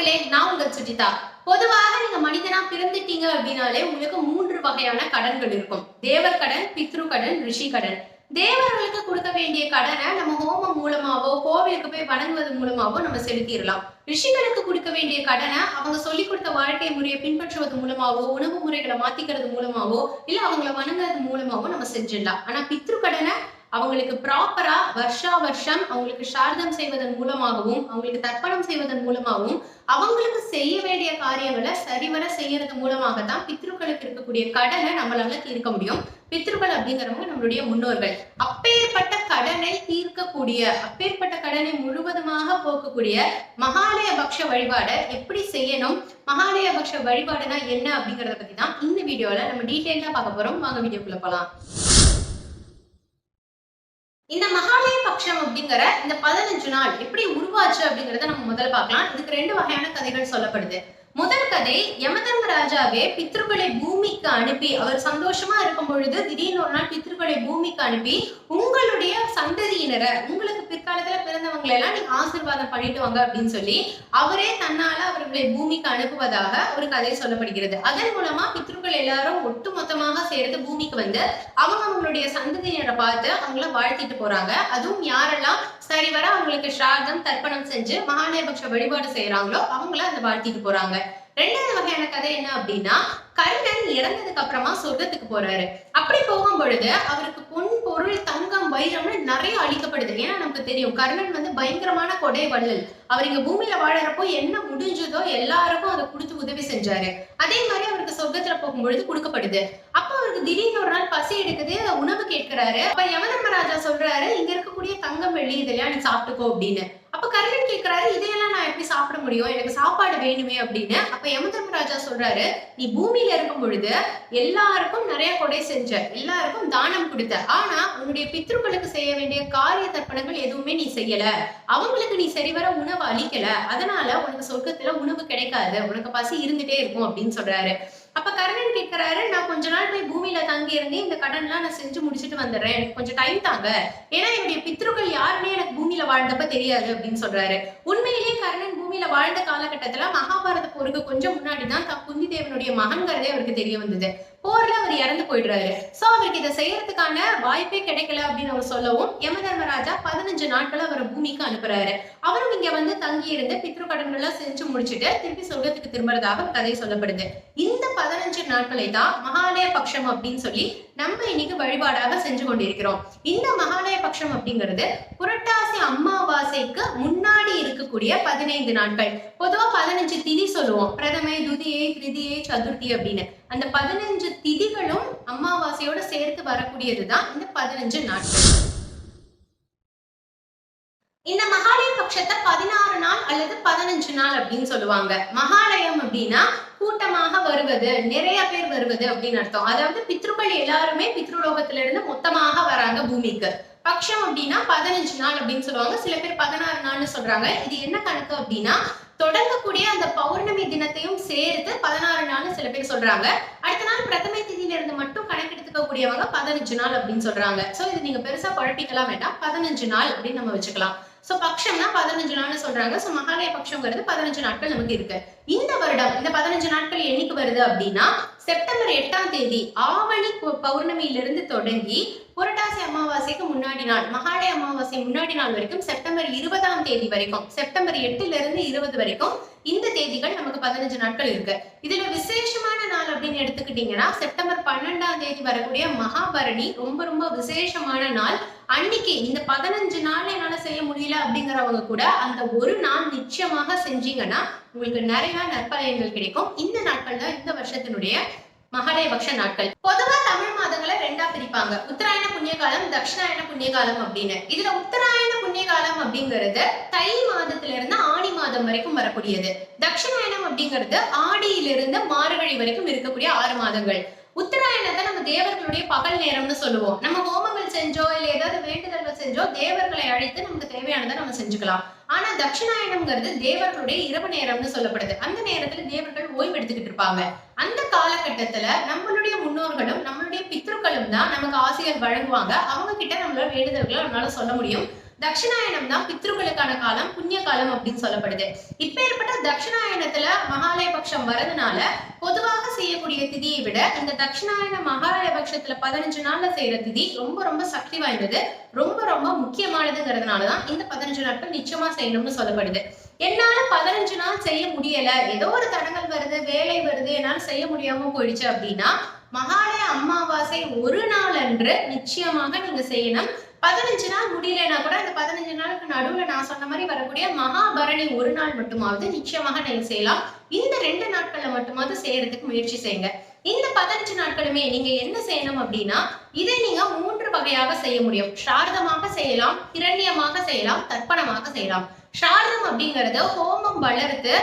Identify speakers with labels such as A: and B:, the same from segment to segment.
A: மக்களே நான் உங்கள் சுஜிதா. பொதுவாக நீங்க மனிதனா பிறந்துட்டீங்க அப்படின்னாலே உங்களுக்கு மூன்று வகையான கடன்கள் இருக்கும். தேவர் கடன் பித்ரு கடன் ரிஷி கடன். தேவர்களுக்கு கொடுக்க வேண்டிய கடனை நம்ம ஹோமம் மூலமாவோ கோவிலுக்கு போய் வணங்குவது மூலமாவோ நம்ம செலுத்திடலாம். ரிஷிகளுக்கு கொடுக்க வேண்டிய கடனை அவங்க சொல்லி கொடுத்த வாழ்க்கை முறையை பின்பற்றுவது மூலமாவோ உணவு முறைகளை மாத்திக்கிறது மூலமாவோ இல்ல அவங்கள வணங்குறது மூலமாவோ நம்ம செஞ்சிடலாம். ஆனா பித்ரு கடனை அவங்களுக்கு ப்ராப்பரா வருஷா வருஷம் அவங்களுக்கு சார்தம் செய்வதன் மூலமாகவும் அவங்களுக்கு தர்ப்பணம் செய்வதன் மூலமாகவும் அவங்களுக்கு செய்ய வேண்டிய காரியங்களை சரிவர செய்யறது மூலமாக தான் பித்ருக்களுக்கு இருக்கக்கூடிய கடனை நம்மளால தீர்க்க முடியும். பித்ருக்கள் அப்படிங்கிறவங்க நம்மளுடைய முன்னோர்கள். அப்பேற்பட்ட கடனை தீர்க்கக்கூடிய அப்பேற்பட்ட கடனை முழுவதுமாக போக்கக்கூடிய மகாலய பக்ஷ வழிபாடை எப்படி செய்யணும்? மகாலய பக்ஷ வழிபாடுனா என்ன அப்படிங்கறத பத்தி தான் இந்த வீடியோல நம்ம டீட்டெயிலா பார்க்க போறோம். வாங்க வீடியோக்குள்ள போலாம். இந்த மகாலய பட்சம் அப்படிங்கிற இந்த பதினஞ்சு நாள் எப்படி உருவாச்சு அப்படிங்கறத நம்ம முதல்ல பார்க்கலாம். இதுக்கு ரெண்டு வகையான கதைகள் சொல்லப்படுது. முதல் கதை யமதர்மராஜாவே பித்ருக்களை பூமிக்கு அனுப்பி அவர் சந்தோஷமா இருக்கும் பொழுது திடீர்னு ஒரு நாள் பித்ருக்களை பூமிக்கு அனுப்பி உங்களுடைய சந்ததியினரை உங்களுக்கு பிற்காலத்துல பிறந்தவங்களை எல்லாம் நீங்க ஆசீர்வாதம் பண்ணிட்டு வாங்க அப்படின்னு சொல்லி அவரே தன்னால அவர்களை பூமிக்கு அனுப்புவதாக ஒரு கதை சொல்லப்படுகிறது. அதன் மூலமா பித்ருக்கள் எல்லாரும் ஒட்டு மொத்தமாக சேர்ந்து பூமிக்கு வந்து அவங்க அவங்களுடைய சந்ததியினரை பார்த்து அவங்கள வாழ்த்திட்டு போறாங்க. அதுவும் யாரெல்லாம் சரிவர அவங்களுக்கு ஷார்தம் தர்ப்பணம் செஞ்சு மகாநேபக்ஷ வழிபாடு செய்யறாங்களோ அவங்கள அந்த வாழ்த்திட்டு போறாங்க. ரெண்டாவது வகையான கதை என்ன அப்படின்னா கர்ணன் இறந்ததுக்கு அப்புறமா சொர்க்கத்துக்கு போறாரு. அப்படி போகும் பொழுது அவருக்கு பொன் பொருள் தங்கம் வைரம்னு நிறைய அழிக்கப்படுது. ஏன்னா நமக்கு தெரியும் கர்ணன் வந்து பயங்கரமான கொடை வள்ளல். அவர் இங்க பூமியில வாழறப்போ என்ன முடிஞ்சதோ எல்லாருக்கும் அதை கொடுத்து உதவி செஞ்சாரு. அதே மாதிரி அவருக்கு சொர்க்கத்துல போகும்பொழுது கொடுக்கப்படுது. அப்ப அவருக்கு திடீர்னு ஒரு நாள் பசி எடுக்குது உணவு கேட்கிறாரு. அப்ப யமதர்மராஜா சொல்றாரு இங்க இருக்கக்கூடிய தங்கம் வெள்ளி இதெல்லாம் நீ சாப்பிட்டுக்கோ அப்படின்னு. அப்ப கர்ணன் கேட்கிறாரு இதையெல்லாம் நான் எப்படி சாப்பிட முடியும்? எனக்கு சாப்பாடு வேணுமே அப்படின்னு. அப்ப யமதர்மராஜா சொல்றாரு நீ பூமியில இருக்கும் பொழுது எல்லாருக்கும் நிறைய கொடை செஞ்ச எல்லாருக்கும் தானம் கொடுத்த. ஆனா உன்னுடைய பித்ருக்களுக்கு செய்ய வேண்டிய காரிய தர்ப்பணங்கள் எதுவுமே நீ செய்யல. அவங்களுக்கு நீ சரிவர உணவு அளிக்கல. அதனால உனக்கு சொர்க்கத்துல உணவு கிடைக்காது. உனக்கு பசி இருந்துட்டே இருக்கும் அப்படின்னு சொல்றாரு. அப்ப கர்ணன் கேட்கிறாரு நான் கொஞ்ச நாள் போய் பூமியில தங்கி இருந்து இந்த கடன்லாம் நான் செஞ்சு முடிச்சுட்டு வந்துடுறேன். எனக்கு கொஞ்சம் டைம் தாங்க. ஏன்னா என்னுடைய பித்ருக்கள் யாருமே எனக்கு பூமியில வாழ்ந்தப்ப தெரியாது அப்படின்னு சொல்றாரு. உண்மையிலேயே கர்ணன் பூமியில வாழ்ந்த காலகட்டத்துல மகாபாரத போருக்கு கொஞ்சம் முன்னாடி தான் குந்தி தேவனுடைய மகன்கிறதே அவருக்கு தெரிய வந்தது. போர்ல அவர் இறந்து போயிடுறாரு. சோ அவருக்கு இதை செய்யறதுக்கான வாய்ப்பே கிடைக்கல அப்படின்னு அவர் சொல்லவும் யமதர்மராஜா பதினஞ்சு நாட்கள் அவரை பூமிக்கு அனுப்புறாரு. அவரும் இங்க வந்து தங்கி இருந்து பித்ரு கடன்கள்லாம் செஞ்சு முடிச்சுட்டு திருப்பி சொர்க்கத்துக்கு திரும்புறதாக கதை சொல்லப்படுது. இந்த பதினஞ்சு நாட்களை தான் மகாலய பட்சம் அப்படின்னு சொல்லி நம்ம இன்னைக்கு வழிபாடாக செஞ்சு கொண்டிருக்கிறோம். இந்த மகாலய பட்சம் அப்படிங்கிறது புரட்டாசி அமாவாசைக்கு முன்னாடி இருக்கக்கூடிய பதினைந்து நாட்கள். பொதுவா பதினஞ்சு திதி சொல்லுவோம். பிரதமை துதியை திருதியை சதுர்த்தி அப்படின்னு. அந்த பதினஞ்சு திதிகளும் அமாவாசையோட சேர்த்து வரக்கூடியதுதான் இந்த பதினஞ்சு நாட்கள். இந்த மகாலய பதினாறு நாள் அல்லது பதினஞ்சு நாள் அப்படின்னு சொல்லுவாங்க. மகாலயம் அப்படின்னா கூட்டமாக வருவது நிறைய பேர் வருவது அப்படின்னு அர்த்தம். அதாவது பித்ருக்கள் எல்லாருமே பித்ருலோகத்துல இருந்து மொத்தமாக வராங்க பூமிக்கு. பட்சம் அப்படின்னா பதினஞ்சு நாள் அப்படின்னு சொல்லுவாங்க. சில பேர் பதினாறு நாள்னு சொல்றாங்க. இது என்ன கணக்கு அப்படின்னா தொடங்கக்கூடிய அந்த பௌர்ணமி தினத்தையும் சேர்த்து பதினாறு நாள்னு சில பேர் சொல்றாங்க. அடுத்த நாள் பிரதமை திதியில இருந்து மட்டும் கணக்கெடுத்துக்க கூடியவங்க பதினஞ்சு நாள் அப்படின்னு சொல்றாங்க. சோ இது நீங்க பெருசா குழப்பிக்கலாம் வேண்டாம். பதினஞ்சு நாள் அப்படின்னு நம்ம வச்சுக்கலாம். ஸோ பட்சம்னா பதினஞ்சு நாள்னு சொல்றாங்க. ஸோ மகாலய பட்சங்கிறது பதினஞ்சு நாட்கள் நமக்கு இருக்கு. இந்த வருடம் இந்த பதினஞ்சு நாட்கள் என்னைக்கு வருது அப்படின்னா செப்டம்பர் எட்டாம் தேதி ஆவணி பௌர்ணமியிலிருந்து தொடங்கி புரட்டாசி அமாவாசைக்கு முன்னாடி நாள் மகாலய அமாவாசை முன்னாடி நாள் வரைக்கும் செப்டம்பர் இருபதாம் தேதி வரைக்கும் செப்டம்பர் எட்டுல இருந்து இருபது வரைக்கும் இந்த தேதிகள் நமக்கு பதினஞ்சு நாட்கள் இருக்கு. இதுல விசேஷமான நாள் அப்படின்னு எடுத்துக்கிட்டீங்கன்னா செப்டம்பர் பன்னெண்டாம் தேதி வரக்கூடிய மகாபரணி ரொம்ப ரொம்ப விசேஷமான நாள். அன்னைக்கு இந்த பதினஞ்சு நாள் என்னால செய்ய முடியல அப்படிங்கிறவங்க கூட அந்த ஒரு நாள் நிச்சயமாக செஞ்சீங்கன்னா உங்களுக்கு நிறைய நற்பலன்கள் கிடைக்கும். இந்த நாட்கள் தான் இந்த வருஷத்தினுடைய மகாலயபக்ஷ நாட்கள். பொதுவா தமிழ் மாதங்களை ரெண்டா பிரிப்பாங்க. உத்தராயண புண்ணியகாலம் தட்சிணாயன அப்படின்னு. இதுல உத்தராயண புண்ணியகாலம் அப்படிங்கிறது தை மாதத்துல இருந்து ஆடி மாதம் வரைக்கும் வரக்கூடியது. தட்சிணாயனம் அப்படிங்கிறது ஆடியிலிருந்து மார்கழி வரைக்கும் இருக்கக்கூடிய ஆறு மாதங்கள். உத்தராயணத்தை நம்ம தேவர்களுடைய பகல் நேரம்னு சொல்லுவோம். நம்ம ஹோமங்கள் செஞ்சோ இல்ல ஏதாவது வேண்டுதல்கள் செஞ்சோ தேவர்களை அழைத்து நமக்கு தேவையானதை நம்ம செஞ்சுக்கலாம். ஆனா தட்சிணாயனம்ங்கிறது தேவர்களுடைய இரவு நேரம்னு சொல்லப்படுது. அந்த நேரத்துல தேவர்கள் ஓய்வு எடுத்துக்கிட்டு இருப்பாங்க. அந்த காலகட்டத்துல நம்மளுடைய முன்னோர்களும் நம்மளுடைய பித்ருக்களும் தான் நமக்கு ஆசைகள் வழங்குவாங்க. அவங்க கிட்ட நம்மளோட வேண்டுதல்களை நம்மளால சொல்ல முடியும். தட்சிணாயனம் தான் பித்ருக்களுக்கான காலம் புண்ணிய காலம் அப்படின்னு சொல்லப்படுது. இப்பேற்பட்ட தட்சிணாயனத்துல மகாலய பட்சம் வரதுனால பொதுவாக செய்யக்கூடிய திதியை விட இந்த தட்சிணாயன மகாலய பட்சத்துல பதினஞ்சு நாள்ல செய்யற திதி ரொம்ப ரொம்ப சக்தி வாய்ந்தது ரொம்ப ரொம்ப முக்கியமானதுங்கிறதுனாலதான் இந்த பதினஞ்சு நாட்கள் நிச்சயமா செய்யணும்னு சொல்லப்படுது. என்னால பதினஞ்சு நாள் செய்ய முடியல ஏதோ ஒரு தடங்கள் வருது வேலை வருது என்னால செய்ய முடியாம போயிடுச்சு அப்படின்னா மகாலய அமாவாசை ஒரு நாள் அன்று நிச்சயமாக நீங்க செய்யணும். பதினஞ்சு நாள் முடியலன்னா கூட அந்த பதினஞ்சு நாளுக்கு நடுவுல நான் சொன்ன மாதிரி வரக்கூடிய மகாபரணி ஒரு நாள் மட்டுமாவது நிச்சயமாக நீங்க செய்யலாம். இந்த ரெண்டு நாட்கள்ல மட்டுமாவது செய்யறதுக்கு முயற்சி செய்யுங்க. இந்த பதினஞ்சு நாட்களுமே நீங்க என்ன செய்யணும் அப்படின்னா இதை நீங்க மூன்று வகையாக செய்ய முடியும். சாரதமாக செய்யலாம் கிரண்யமாக செய்யலாம் தர்ப்பணமாக செய்யலாம். ஷாரம் அப்படிங்கறது ஹோமம் வளர்த்து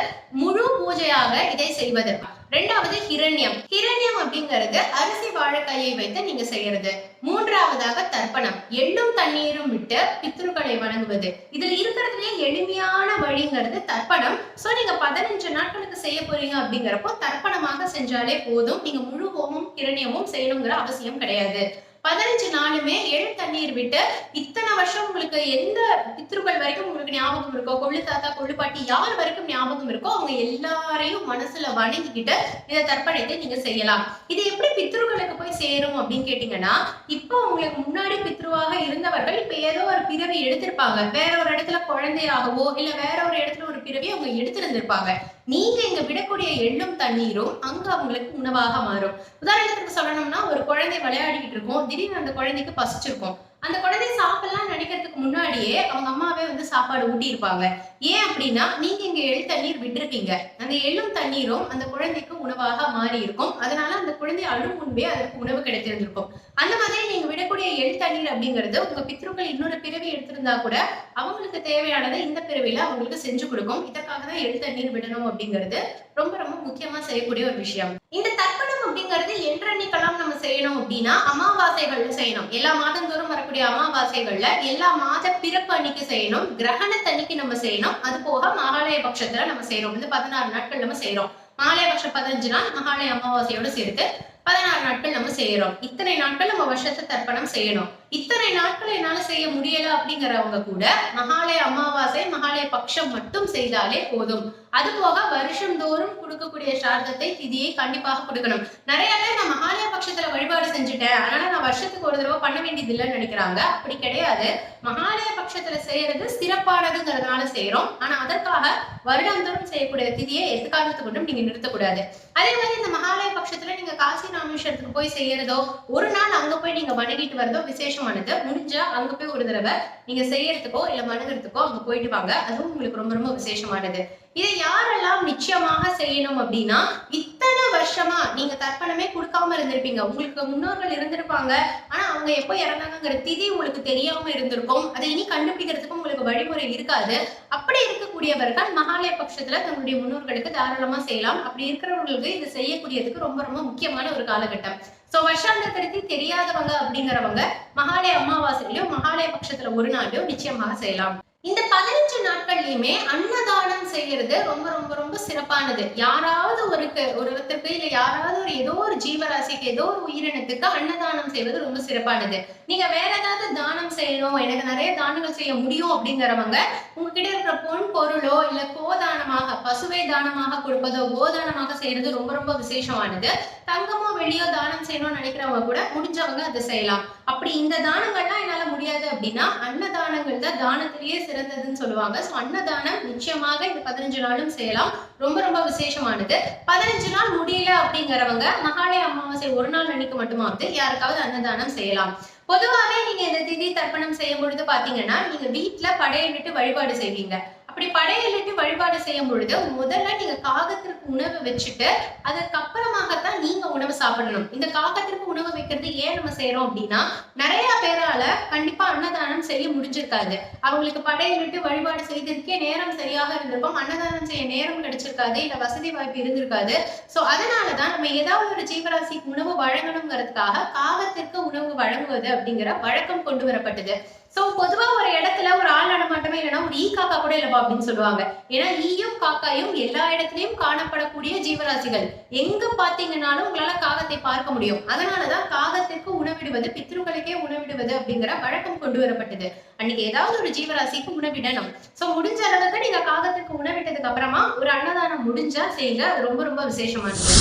A: முழு பூஜையாக இதை செய்வது. ரெண்டாவது ஹிரண்யம். ஹிரண்யம் அப்படிங்கிறது அரிசி வாழைக்காயை வைத்து நீங்க செய்யறது. மூன்றாவதாக தர்ப்பணம். எள்ளும் தண்ணீரும் விட்டு பித்ருக்களை வணங்குவது. இதுல இருக்கிறதுலயே எளிமையான வழிங்கிறது தர்ப்பணம். சோ நீங்க பதினஞ்சு நாட்களுக்கு செய்ய போறீங்க அப்படிங்கிறப்போ தர்ப்பணமாக செஞ்சாலே போதும். நீங்க முழு ஹோமம் கிரண்யமும் செய்யணுங்கிற அவசியம் கிடையாது. பதினஞ்சு நாளுமே எழு தண்ணீர் விட்டு இத்தனை வருஷம் உங்களுக்கு எந்த பித்ருக்கள் வரைக்கும் உங்களுக்கு ஞாபகம் இருக்கோ கொள்ளு தாத்தா கொள்ளு பாட்டி யார் வரைக்கும் ஞாபகம் இருக்கோ அவங்க எல்லாரையும் மனசுல வணங்கிக்கிட்டு இதை தர்ப்பணத்தை நீங்க செய்யலாம். இது எப்படி பித்ருக்களுக்கு போய் சேரும் அப்படின்னு கேட்டீங்கன்னா இப்போ உங்களுக்கு முன்னாடி பித்ருவாக இருந்தவர்கள் இப்ப ஏதோ ஒரு பிறவி எடுத்திருப்பாங்க. வேற ஒரு இடத்துல குழந்தையாகவோ இல்ல வேற ஒரு இடத்துல ஒரு பிறவி அவங்க எடுத்திருந்திருப்பாங்க. நீங்க இங்க விடக்கூடிய எள்ளும் தண்ணீரும் அங்க அவங்களுக்கு உணவாக மாறும். உதாரணத்துக்கு சொல்லணும்னா ஒரு குழந்தை விளையாடிக்கிட்டு இருக்கும். திடீர்னு அந்த குழந்தைக்கு பசிச்சிருக்கும். அந்த குழந்தை சாப்பிடலாம் நினைக்கிறதுக்கு முன்னாடியே அவங்க அம்மாவே வந்து சாப்பாடு ஊட்டி இருப்பாங்க ஏன் அப்படின்னா நீங்க இங்க எள் தண்ணீர் விட்டுருப்பீங்க அந்த எள்ளும் தண்ணீரும் அந்த குழந்தைக்கு உணவாக மாறி இருக்கும் அதனால அந்த குழந்தை அழும் முன்பே அதற்கு உணவு கிடைத்திருந்திருக்கும். அந்த மாதிரி நீங்க விடக்கூடிய எள் தண்ணீர் அப்படிங்கிறது உங்க பித்ருக்கள் இன்னொரு பிறவி எடுத்திருந்தா கூட அவங்களுக்கு தேவையானதை இந்த பிறவில அவங்களுக்கு செஞ்சு கொடுக்கும். இதற்காக தான் எள் தண்ணீர் விடணும் அப்படிங்கிறது ரொம்ப ரொம்ப முக்கியமா செய்யக்கூடிய ஒரு விஷயம். இந்த தர்ப்பணம் அப்படிங்கிறது என்றன்னைக்கெல்லாம் நம்ம செய்யணும் அப்படின்னா அமாவாசைகள்ல செய்யணும். எல்லா மாதந்தோறும் வரக்கூடிய அமாவாசைகள்ல எல்லா மாத பிறப்பு அன்னைக்கு செய்யணும் கிரகணத்தன்னைக்கு நம்ம செய்யணும். அது போக மகாலய பட்சத்துல நம்ம செய்யறோம். வந்து பதினாறு நாட்கள் நம்ம செய்யறோம். மகாலய பட்சம் பதினஞ்சு நாள் மகாலய அமாவாசையோட சேர்த்து பதினாறு நாட்கள் நம்ம செய்யறோம். இத்தனை நாட்கள் நம்ம வருஷத்தை தர்ப்பணம் செய்யணும். இத்தனை நாட்கள் என்னால செய்ய முடியல அப்படிங்கிறவங்க கூட மகாலய அமாவாசை மகாலய பட்சம் மட்டும் செய்தாலே போதும். அது போக வருஷம் தோறும் கொடுக்கக்கூடிய சார்த்தத்தை திதியை கண்டிப்பாக கொடுக்கணும். நிறைய பேர் நான் மகாலய பட்சத்துல வழிபாடு செஞ்சுட்டேன். அதனால நான் வருஷத்துக்கு ஒரு தடவை பண்ண வேண்டியது இல்லைன்னு நினைக்கிறாங்க. அப்படி கிடையாது. மகாலய பட்சத்துல செய்யறது சிறப்பானதுங்கிறதுனால செய்யறோம் ஆனா அதற்காக வருடாந்தோறும் செய்யக்கூடிய திதியை எதிர்காலத்து கொண்டும் நீங்க நிறுத்தக்கூடாது. அதே மாதிரி இந்த மகாலய பட்சத்துல நீங்க காசி ராமேஸ்வரத்துக்கு போய் செய்யறதோ ஒரு நாள் அங்க போய் நீங்க வணங்கிட்டு வரதோ விசேஷமானது. முடிஞ்சா அங்க போய் ஒரு தடவை நீங்க செய்யறதுக்கோ இல்ல வணங்குறதுக்கோ அங்க போயிட்டு வாங்க. அதுவும் உங்களுக்கு ரொம்ப ரொம்ப விசேஷமானது. இதை யாரெல்லாம் நிச்சயமாக செய்யணும் அப்படின்னா இத்தனை வருஷமா நீங்க தர்ப்பணமே கொடுக்காம இருந்திருப்பீங்க. உங்களுக்கு முன்னோர்கள் இருந்திருப்பாங்க. ஆனா அவங்க எப்போ இறந்தாங்கிற திதி உங்களுக்கு தெரியாம இருந்திருக்கும். அதை இனி கண்டுபிடிக்கிறதுக்கும் உங்களுக்கு வழிமுறை இருக்காது. அப்படி இருக்கக்கூடியவர்கள் மகாலய பட்சத்துல தன்னுடைய முன்னோர்களுக்கு தாராளமா செய்யலாம். அப்படி இருக்கிறவங்களுக்கு இது செய்யக்கூடியதுக்கு ரொம்ப ரொம்ப முக்கியமான ஒரு காலகட்டம். சோ வருஷாந்திரத்தி தெரியாதவங்க அப்படிங்கிறவங்க மகாலய அமாவாசையிலயோ மகாலய பட்சத்துல ஒரு நாளையோ நிச்சயமாக செய்யலாம். இந்த பதினஞ்சு நாட்கள்லயுமே அன்னதானம் செய்யறது ரொம்ப ரொம்ப ரொம்ப சிறப்பானது. யாராவது ஒரு ஒருத்தருக்கு இல்ல யாராவது ஒரு ஏதோ ஒரு ஜீவராசிக்கு ஏதோ ஒரு உயிரினத்துக்கு அன்னதானம் செய்வது ரொம்ப சிறப்பானது. நீங்க வேற ஏதாவது தானம் செய்யணும் எனக்கு நிறைய தானங்கள் செய்ய முடியும் அப்படிங்கிறவங்க உங்ககிட்ட இருக்கிற பொன் பொருளோ இல்ல கோதானமாக பசுவை தானமாக கொடுப்பதோ கோதானமாக செய்யறது ரொம்ப ரொம்ப விசேஷமானது. தங்கமோ வெளியோ தானம் செய்யணும்னு நினைக்கிறவங்க கூட முடிஞ்சவங்க அதை செய்யலாம். அப்படி இந்த தானங்கள்லாம் என்னால முடியாது அப்படின்னா அன்னதானங்கள் தான் தானத்திலேயே சிறந்ததுன்னு சொல்லுவாங்க. ஸோ அன்னதானம் நிச்சயமாக இந்த பதினஞ்சு நாளும் செய்யலாம். ரொம்ப ரொம்ப விசேஷமானது. பதினஞ்சு நாள் முடியல அப்படிங்கிறவங்க மகாலய அமாவாசை ஒரு நாள் அன்னைக்கு மட்டுமாவது யாருக்காவது அன்னதானம் செய்யலாம். பொதுவாகவே நீங்க இந்த திதி தர்ப்பணம் செய்யும் பொழுது பாத்தீங்கன்னா நீங்க வீட்டுல படையல் விட்டு வழிபாடு செய்வீங்க. அப்படி படையலிட்டு வழிபாடு செய்யும் பொழுது முதல்ல நீங்க காகத்திற்கு உணவு வச்சுட்டு அதுக்கப்புறமாகத்தான் நீங்க உணவு சாப்பிடணும். இந்த காகத்திற்கு உணவு வைக்கிறது ஏன் நம்ம செய்யறோம் அப்படின்னா நிறைய பேரால கண்டிப்பா அன்னதானம் செய்ய முடிஞ்சிருக்காது. அவங்களுக்கு படையலிட்டு வழிபாடு செய்ததுக்கே நேரம் சரியாக இருந்திருக்கும். அன்னதானம் செய்ய நேரம் கிடைச்சிருக்காது. இல்ல வசதி வாய்ப்பு இருந்திருக்காது. சோ அதனாலதான் நம்ம ஏதாவது ஒரு ஜீவராசிக்கு உணவு வழங்கணுங்கிறதுக்காக காகத்திற்கு உணவு வழங்குவது அப்படிங்கிற வழக்கம் கொண்டு வரப்பட்டது. ஸோ பொதுவாக ஒரு இடத்துல ஒரு ஆள் நடமாட்டமே இல்லைன்னா ஒரு ஈ காக்கா கூட இல்லப்பா அப்படின்னு சொல்லுவாங்க. ஏன்னா ஈயும் காக்காயும் எல்லா இடத்துலையும் காணப்படக்கூடிய ஜீவராசிகள். எங்க பார்த்தீங்கன்னாலும் உங்களால காகத்தை பார்க்க முடியும். அதனாலதான் காகத்திற்கு உணவிடுவது பித்ருக்களுக்கே உணவிடுவது அப்படிங்கிற வழக்கம் கொண்டு வரப்பட்டது. அன்னைக்கு ஏதாவது ஒரு ஜீவராசிக்கு உணவிடணும். ஸோ முடிஞ்ச அளவுக்கு நீங்க காகத்திற்கு உணவிட்டதுக்கு அப்புறமா ஒரு அன்னதானம் முடிஞ்சா செய்யுங்க. அது ரொம்ப ரொம்ப விசேஷமானது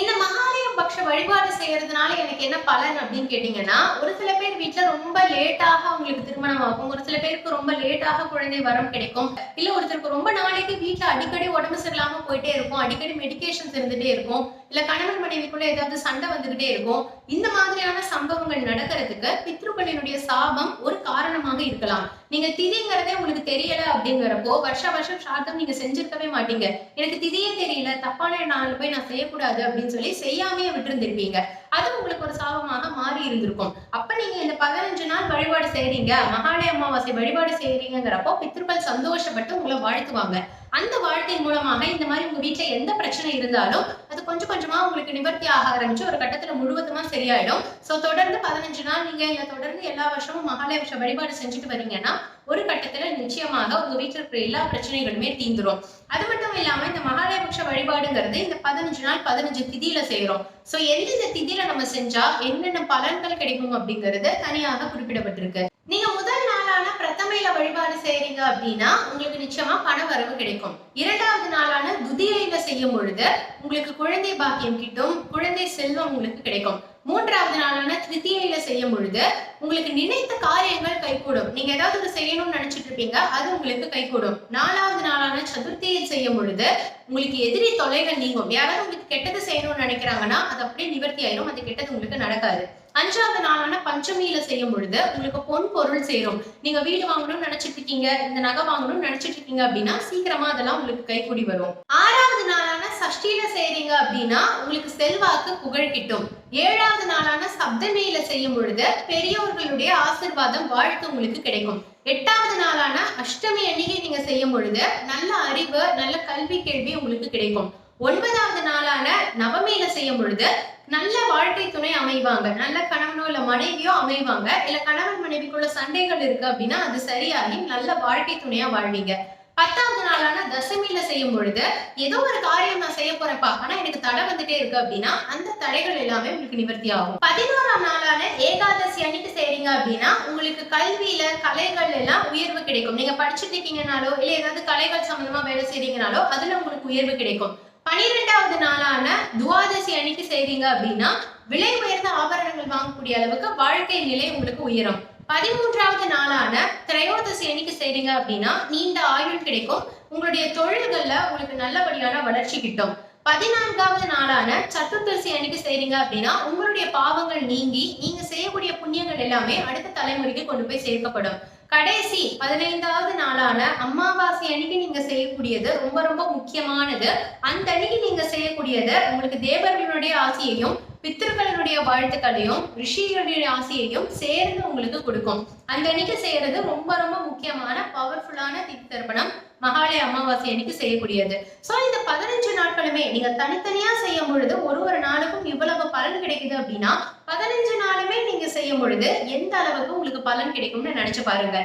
A: இந்த மகாலய பக்ஷ வழிபாடு செய்யறதுனால எனக்கு என்ன பலன் அப்படின்னு கேட்டீங்கன்னா ஒரு சில பேர் வீட்டுல ரொம்ப லேட்டாக அவங்களுக்கு திருமணம் ஆகும். ஒரு சில பேருக்கு ரொம்ப லேட்டாக குழந்தை வரம் கிடைக்கும். இல்ல ஒருத்தருக்கு ரொம்ப நாளைக்கு வீட்டுல அடிக்கடி உடம்பு சரியில்லாம போயிட்டே இருக்கும். அடிக்கடி மெடிக்கேஷன்ஸ் இருந்துட்டே இருக்கும். இல்ல கணவன் மனைவிக்குள்ள ஏதாவது சண்டை வந்துகிட்டே இருக்கும். இந்த மாதிரியான சம்பவங்கள் நடக்கிறதுக்கு பித்ருக்களினுடைய சாபம் ஒரு காரணமாக இருக்கலாம். நீங்க திதிங்கிறதே உங்களுக்கு தெரியல அப்படிங்கிறப்போ வருஷ வருஷம் சார்த்தம் நீங்க செஞ்சிருக்கவே மாட்டீங்க. எனக்கு திதியே தெரியல தப்பான நாள் போய் நான் செய்யக்கூடாது அப்படின்னு சொல்லி செய்யாமே விட்டுருந்திருப்பீங்க. அது உங்களுக்கு ஒரு சாபமாக மாறி இருந்திருக்கும். அப்ப நீங்க இந்த பதினஞ்சு நாள் வழிபாடு செய்றீங்க மகாலய அமாவாசை வழிபாடு செய்யறீங்கிறப்போ பித்ருக்கள் சந்தோஷப்பட்டு உங்களை வாழ்த்துவாங்க. அந்த வாழ்க்கை மூலமாக இந்த மாதிரி உங்க வீட்டுல எந்த பிரச்சனை இருந்தாலும் அது கொஞ்சம் கொஞ்சமா உங்களுக்கு நிவர்த்தி ஆக ஆரம்பிச்சு ஒரு கட்டத்துல முழுவதுமா சரியாயிடும். சோ தொடர்ந்து பதினஞ்சு நாள் நீங்க இல்ல தொடர்ந்து எல்லா வருஷமும் மகாலயபட்ச வழிபாடு செஞ்சுட்டு வரீங்கன்னா ஒரு கட்டத்துல நிச்சயமாக உங்க வீட்டுல இருக்கிற எல்லா பிரச்சனைகளுமே தீந்துரும். அது மட்டும் இல்லாம இந்த மகாலயபக்ஷ வழிபாடுங்கிறது இந்த பதினஞ்சு நாள் பதினஞ்சு திதியில செய்யறோம். சோ எந்தெந்த திதியில நம்ம செஞ்சா என்னென்ன பலன்கள் கிடைக்கும் அப்படிங்கிறது தனியாக குறிப்பிடப்பட்டிருக்கு. நீங்க முதல் நாளான வழிபாடு செய்யறீங்க அப்படின்னா உங்களுக்கு நிச்சயமா பண வரவு கிடைக்கும். இரண்டாவது நாளான துதியில செய்யும் பொழுது உங்களுக்கு குழந்தை பாக்கியம் கிட்டும் குழந்தை செல்வம் உங்களுக்கு கிடைக்கும். மூன்றாவது நாளான திருத்தியில செய்யும் பொழுது உங்களுக்கு நினைத்த காரியங்கள் கைகூடும். நீங்க ஏதாவது ஒரு செய்யணும்னு நினைச்சிட்டு இருப்பீங்க அது உங்களுக்கு கைகூடும். நாலாவது நாளான சதுர்த்தியில் செய்யும் பொழுது உங்களுக்கு எதிரி தொலைகள் நீங்கும். யாராவது உங்களுக்கு கெட்டது செய்யணும்னு நினைக்கிறாங்கன்னா அது அப்படியே நிவர்த்தி ஆயிரும். அது கெட்டது உங்களுக்கு நடக்காது. அஞ்சாவது நாளான பஞ்சமியில செய்யும் பொழுது உங்களுக்கு பொன் பொருள் சேரும். நீங்க வீடு வாங்கணும்னு நினைச்சிட்டு இருக்கீங்க இந்த நகை வாங்கணும்னு நினைச்சிட்டு இருக்கீங்க அப்படின்னா சீக்கிரமா அதெல்லாம் உங்களுக்கு கைக்கூடி வரும். ஆறாவது நாளான சஷ்டியில செய்றீங்க அப்படின்னா உங்களுக்கு செல்வாக்கு புகழ் கிட்டும். ஏழாவது நாளான சப்தமியில செய்யும் பொழுது பெரியோர்களுடைய ஆசிர்வாதம் வாழ்த்து உங்களுக்கு கிடைக்கும். எட்டாவது நாளான அஷ்டமி அன்னைக்கு நீங்க செய்யும் பொழுது நல்ல அறிவு நல்ல கல்வி கேள்வி உங்களுக்கு கிடைக்கும். ஒன்பதாவது நாளான நவமியில செய்யும் பொழுது நல்ல வாழ்க்கை துணை அமைவாங்க. நல்ல கணவனோ இல்ல மனைவியோ அமைவாங்க. இல்ல கணவன் மனைவிக்குள்ள சண்டைகள் இருக்கு அப்படின்னா அது சரியாகி நல்ல வாழ்க்கை துணையா வாழ்வீங்க. பத்தாவது நாளான தசமியில செய்யும் பொழுது ஏதோ ஒரு காரியம் நான் செய்ய போறேன்ப்பா. ஆனா எனக்கு தடை வந்துட்டே இருக்கு அப்படின்னா அந்த தடைகள் எல்லாமே உங்களுக்கு நிவர்த்தி ஆகும். பதினோராம் நாளான ஏகாதசி அன்னைக்கு செய்றீங்க அப்படின்னா உங்களுக்கு கல்வியில கலைகள் எல்லாம் உயர்வு கிடைக்கும். நீங்க படிச்சுட்டு இருக்கீங்கனாலோ இல்ல ஏதாவது கலைகள் சம்பந்தமா வேலை செய்றீங்கனாலோ அதுல உங்களுக்கு உயர்வு கிடைக்கும். பனிரெண்டாவது நாளான துவாதசி அன்னைக்கு செய்றீங்க அப்படின்னா விலை உயர்ந்த ஆபரணங்கள் வாங்கக்கூடிய அளவுக்கு வாழ்க்கை நிலை உங்களுக்கு உயரும். பதிமூன்றாவது நாளான திரையோதசி அன்னைக்கு செய்றீங்க அப்படின்னா நீண்ட ஆயுள் கிடைக்கும். உங்களுடைய தொழில்கள்ல உங்களுக்கு நல்லபடியான வளர்ச்சி கிட்டும். பதினான்காவது நாளான சத்துர்தசி அன்னைக்கு செய்றீங்க அப்படின்னா உங்களுடைய பாவங்கள் நீங்கி நீங்க செய்யக்கூடிய புண்ணியங்கள் எல்லாமே அடுத்த தலைமுறைக்கு கொண்டு போய் சேர்க்கப்படும். கடைசி பதினைந்தாவது நாளான அமாவாசை அன்னைக்கு நீங்க செய்யக்கூடியது ரொம்ப ரொம்ப முக்கியமானது. அந்த அன்னைக்கு நீங்க செய்யக்கூடியது உங்களுக்கு தேவர்களுடைய ஆசையையும் பித்திருக்களினுடைய வாழ்த்துக்களையும் ரிஷிகளுடைய ஆசையையும் சேர்ந்து உங்களுக்கு கொடுக்கும். அந்த அன்னைக்கு செய்யறது ரொம்ப ரொம்ப முக்கியமான பவர்ஃபுல்லான தித்தர்ப்பணம் மகாலய அமாவாசை அன்னைக்கு செய்யக்கூடியது. சோ இந்த பதினஞ்சு நாட்களுமே நீங்க தனித்தனியா செய்யும் பொழுது ஒரு ஒரு நாளுக்கும் இவ்வளவு பலன் கிடைக்குது அப்படின்னா பதினஞ்சு நாளுமே நீங்க செய்யும் பொழுது எந்த அளவுக்கு உங்களுக்கு பலன் கிடைக்கும்னு நினைச்சு பாருங்க.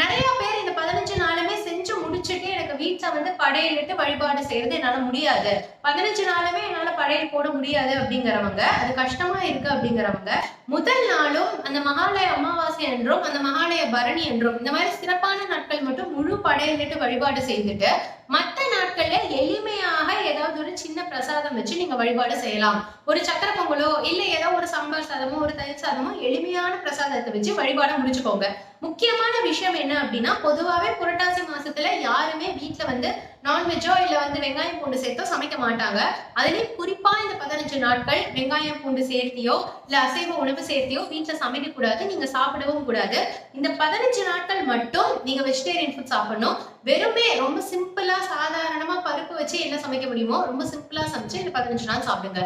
A: நிறைய பேர் இந்த பதினஞ்சு நாளுமே செஞ்சு முடிச்சுட்டு வீட்டுல வந்து படையலிட்டு வழிபாடு செய்யறது என்னால முடியாது. பதினஞ்சு நாளுமே என்னால படையல் போட முடியாது அப்படிங்கிறவங்க அது கஷ்டமா இருக்கு அப்படிங்கிறவங்க முதல் நாளும் அந்த மகாலய அமாவாசை என்றும் அந்த மகாலய பரணி என்றும் இந்த மாதிரி சிறப்பான நாட்கள் மட்டும் முழு படையலிட்டு வழிபாடு செய்துட்டு மற்ற நாட்கள்ல எளிமையாக ஏதாவது ஒரு சின்ன பிரசாதம் வச்சு நீங்க வழிபாடு செய்யலாம். ஒரு சக்கர பொங்கலோ இல்ல ஏதோ ஒரு சாம்பார் சாதமோ ஒரு தயிர் சாதமோ எளிமையான பிரசாதத்தை வச்சு வழிபாடு முடிச்சுக்கோங்க. முக்கியமான விஷயம் என்ன அப்படின்னா பொதுவாவே புரட்டாசி மாசத்துல யாருமே வீட்டில் வந்து நான்வெஜ்ஜோ இல்லை வந்து வெங்காயம் பூண்டு சேர்த்தோ சமைக்க மாட்டாங்க. அதுலேயும் குறிப்பாக இந்த பதினஞ்சு நாட்கள் வெங்காயம் பூண்டு சேர்த்தியோ இல்லை அசைவ உணவு சேர்த்தியோ வீட்டில் சமைக்கக்கூடாது நீங்கள் சாப்பிடவும் கூடாது. இந்த பதினஞ்சு நாட்கள் மட்டும் நீங்கள் வெஜிடேரியன் ஃபுட் சாப்பிடணும். வெறுமே ரொம்ப சிம்பிளாக சாதாரணமாக பருப்பு வச்சு என்ன சமைக்க முடியுமோ ரொம்ப சிம்பிளாக சமைச்சு இந்த பதினஞ்சு நாள் சாப்பிடுங்க.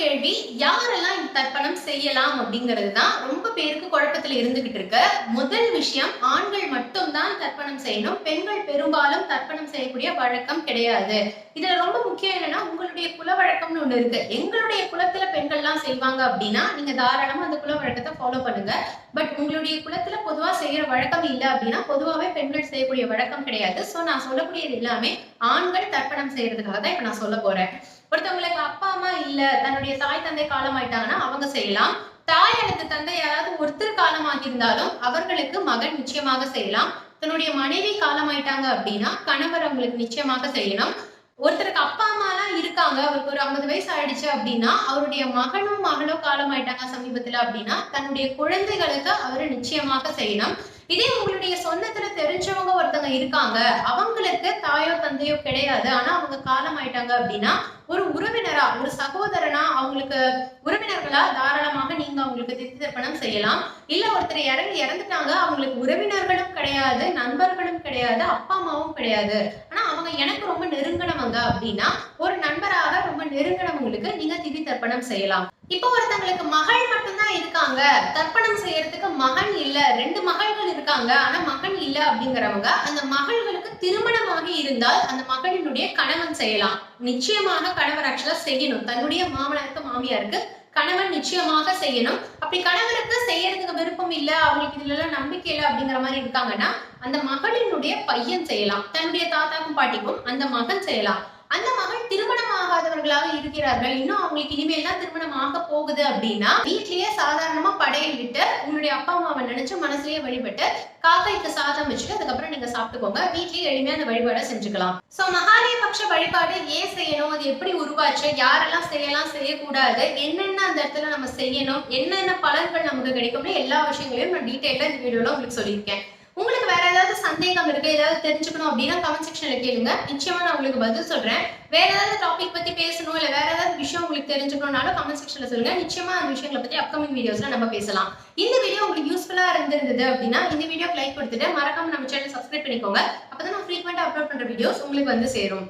A: கேள்வி யாரெல்லாம் தர்ப்பணம் செய்யலாம் அப்படிங்கிறது தான் ரொம்ப பேருக்கு குழப்பத்துல இருந்துகிட்டு இருக்கு. முதல் விஷயம் ஆண்கள் மட்டும்தான் தர்ப்பணம் செய்யணும். பெண்கள் பெரும்பாலும் தர்ப்பணம் செய்யக்கூடிய வழக்கம் கிடையாது. இதுல ரொம்ப முக்கியம் என்னன்னா உங்களுடைய குல வழக்கம்னு ஒண்ணு இருக்கு. எங்களுடைய குலத்துல பெண்கள்லாம் செய்வாங்க அப்படின்னா நீங்க தாராளமா அந்த குல வழக்கத்தை ஃபாலோ பண்ணுங்க. பட் உங்களுடைய குலத்துல பொதுவா செய்யற வழக்கம் இல்லை அப்படின்னா பொதுவாவே பெண்கள் செய்யக்கூடிய வழக்கம் கிடையாது. சோ நான் சொல்லக்கூடியது எல்லாமே ஆண்கள் தர்ப்பணம் செய்யறதுக்காக தான் இப்ப நான் சொல்ல போறேன். ஒருத்தவங்களுக்கு அப்பா அம்மா இல்ல தன்னுடைய தாய் தந்தை காலமாயிட்டாங்கன்னா அவங்க செய்யலாம். தாய் அல்லது தந்தை யாராவது ஒருத்தர் காலமாக இருந்தாலும் அவர்களுக்கு மகன் நிச்சயமாக செய்யலாம். தன்னுடைய மனைவி காலமாயிட்டாங்க அப்படின்னா கணவர் அவங்களுக்கு நிச்சயமாக செய்யணும். ஒருத்தருக்கு அப்பா அம்மா எல்லாம் இருக்காங்க அவருக்கு ஒரு ஐம்பது வயசு ஆயிடுச்சு அப்படின்னா அவருடைய மகனும் மகளோ காலமாயிட்டாங்க சமீபத்துல அப்படின்னா தன்னுடைய குழந்தைகளுக்கு அவர் நிச்சயமாக செய்யணும். இதே உங்களுடைய சொந்தத்துல தெரிஞ்சவங்க ஒருத்தவங்க இருக்காங்க. அவங்களுக்கு தாயோ தந்தையோ கிடையாது. ஆனா அவங்க காலம் ஆயிட்டாங்க அப்படின்னா ஒரு உறவினரா ஒரு சகோதரனா அவங்களுக்கு உறவினர்களா தாராளமாக நீங்க அவங்களுக்கு தித்தி தர்ப்பணம் செய்யலாம். இல்ல ஒருத்தர் இறந்து இறந்துட்டாங்க அவங்களுக்கு உறவினர்களும் கிடையாது நண்பர்களும் கிடையாது அப்பா அம்மாவும் கிடையாது. ஆனா அவங்க எனக்கு ரொம்ப நெருங்கினவங்க அப்படின்னா ஒரு நண்பராக ரொம்ப நெருங்கினவங்களுக்கு நீங்க திதி தர்ப்பணம் செய்யலாம். இப்போ ஒருத்தவங்களுக்கு மகள் மட்டும்தான் இருக்காங்க. தர்ப்பணம் செய்யறதுக்கு மகன் இல்ல ரெண்டு மகள்கள் இருக்காங்க. ஆனா மகன் இல்ல அப்படிங்கிறவங்க அந்த மகள்களுக்கு திருமணமாகி இருந்தால் அந்த மகளினுடைய கணவன் செய்யலாம். நிச்சயமாக கணவர் ஆக்சுவலா செய்யணும். தன்னுடைய மாமனாருக்கு மாமியாருக்கு கணவன் நிச்சயமாக செய்யணும். அப்படி கணவருக்கு செய்யறதுக்கு விருப்பம் இல்ல அவங்களுக்கு இதுல எல்லாம் நம்பிக்கை இல்லை அப்படிங்கிற மாதிரி இருக்காங்கன்னா அந்த மகளினுடைய பையன் செய்யலாம். தன்னுடைய தாத்தாக்கும் பாட்டிக்கும் அந்த மகன் செய்யலாம். அந்த மகள் திருமணம் ஆகாதவர்களாக இருக்கிறார்கள். இன்னும் அவங்களுக்கு இனிமேல் தான் திருமணம் ஆக போகுது அப்படின்னா வீட்லயே சாதாரணமா படையல் விட்டு உங்களுடைய அப்பா அம்மாவை நினைச்சு மனசுலயே வழிபட்டு காக்கைக்கு சாதம் வச்சுட்டு அதுக்கப்புறம் நீங்க சாப்பிட்டுக்கோங்க. வீட்லயே எளிமையா அந்த வழிபாடை செஞ்சுக்கலாம். சோ மகாலய பக்ஷ வழிபாடு ஏன் செய்யணும்? அது எப்படி உருவாச்சு? யாரெல்லாம் செய்யலாம் செய்யக்கூடாது? என்னென்ன அந்த இடத்துல நம்ம செய்யணும்? என்னென்ன பலன்கள் நமக்கு கிடைக்கும்னு எல்லா விஷயங்களையும் நான் டீட்டெயிலா இந்த வீடியோல உங்களுக்கு சொல்லியிருக்கேன். உங்களுக்கு வேற ஏதாவது சந்தேகம் இருக்கு ஏதாவது தெரிஞ்சுக்கணும் அப்படின்னா கமெண்ட் செக்ஷன்ல கேளுங்க. நிச்சயமா நான் உங்களுக்கு பதில் சொல்றேன். வேற ஏதாவது டாபிக் பத்தி பேசணும் இல்ல வேற ஏதாவது விஷயம் உங்களுக்கு தெரிஞ்சுக்கணும்னாலும் கமெண்ட் செக்ஷன்ல சொல்லுங்க. நிச்சயமா அந்த விஷயங்களை பத்தி அப்கமிங் வீடியோஸ்ல நம்ம பேசலாம். இந்த வீடியோ உங்களுக்கு யூஸ்ஃபுல்லா இருந்திருந்தது அப்படின்னா இந்த வீடியோக்கு லைக் கொடுத்துட்டு மறக்காம நம்ம சேனல் சப்ஸ்கிரைப் பண்ணிக்கோங்க. அப்பதான் நான் ஃப்ரீக்வெண்டா அப்லோட் பண்ற வீடியோஸ் உங்களுக்கு வந்து சேரும்.